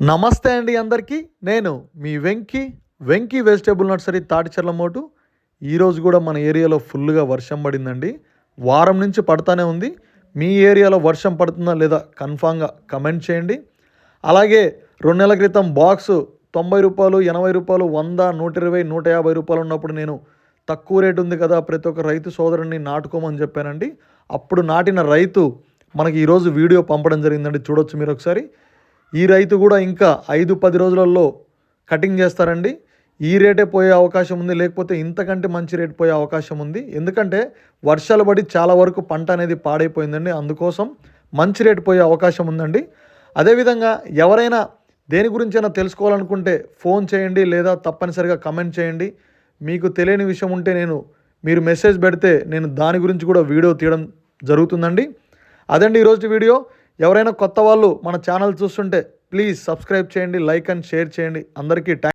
నమస్తే అండి అందరికీ. నేను మీ వెంకీ వెంకీ వెజిటేబుల్ నర్సరీ తాటిచెర్ల మోటు. ఈరోజు కూడా మన ఏరియాలో ఫుల్గా వర్షం పడిందండి. వారం నుంచి పడతానే ఉంది. మీ ఏరియాలో వర్షం పడుతుందా లేదా కన్ఫామ్గా కమెంట్ చేయండి. అలాగే రెండు నెలల క్రితం బాక్స్ తొంభై రూపాయలు ఎనభై రూపాయలు వంద నూట ఇరవై నూట యాభై రూపాయలు ఉన్నప్పుడు నేను తక్కువ రేటు ఉంది కదా ప్రతి ఒక్క రైతు సోదరుని నాటుకోమని చెప్పానండి. అప్పుడు నాటిన రైతు మనకి ఈరోజు వీడియో పంపడం జరిగిందండి. చూడొచ్చు మీరు ఒకసారి. ఈ రైతు కూడా ఇంకా ఐదు పది రోజులలో కటింగ్ చేస్తారండి. ఈ రేటే పోయే అవకాశం ఉంది. లేకపోతే ఇంతకంటే మంచి రేట్ పోయే అవకాశం ఉంది. ఎందుకంటే వర్షాలు పడి చాలా వరకు పంట అనేది పాడైపోయిందండి. అందుకోసం మంచి రేటు పోయే అవకాశం ఉందండి. అదేవిధంగా ఎవరైనా దేని గురించైనా తెలుసుకోవాలనుకుంటే ఫోన్ చేయండి లేదా తప్పనిసరిగా కమెంట్ చేయండి. మీకు తెలియని విషయం ఉంటే నేను మీరు మెసేజ్ పెడితే నేను దాని గురించి కూడా వీడియో తీయడం జరుగుతుందండి. అదండి ఈరోజు వీడియో. ఎవరైనా కొత్త వాళ్ళు మన ఛానల్ చూస్తుంటే ప్లీజ్ సబ్స్క్రైబ్ చేయండి లైక్ అండ్ షేర్ చేయండి. అందరికీ థ్యాంక్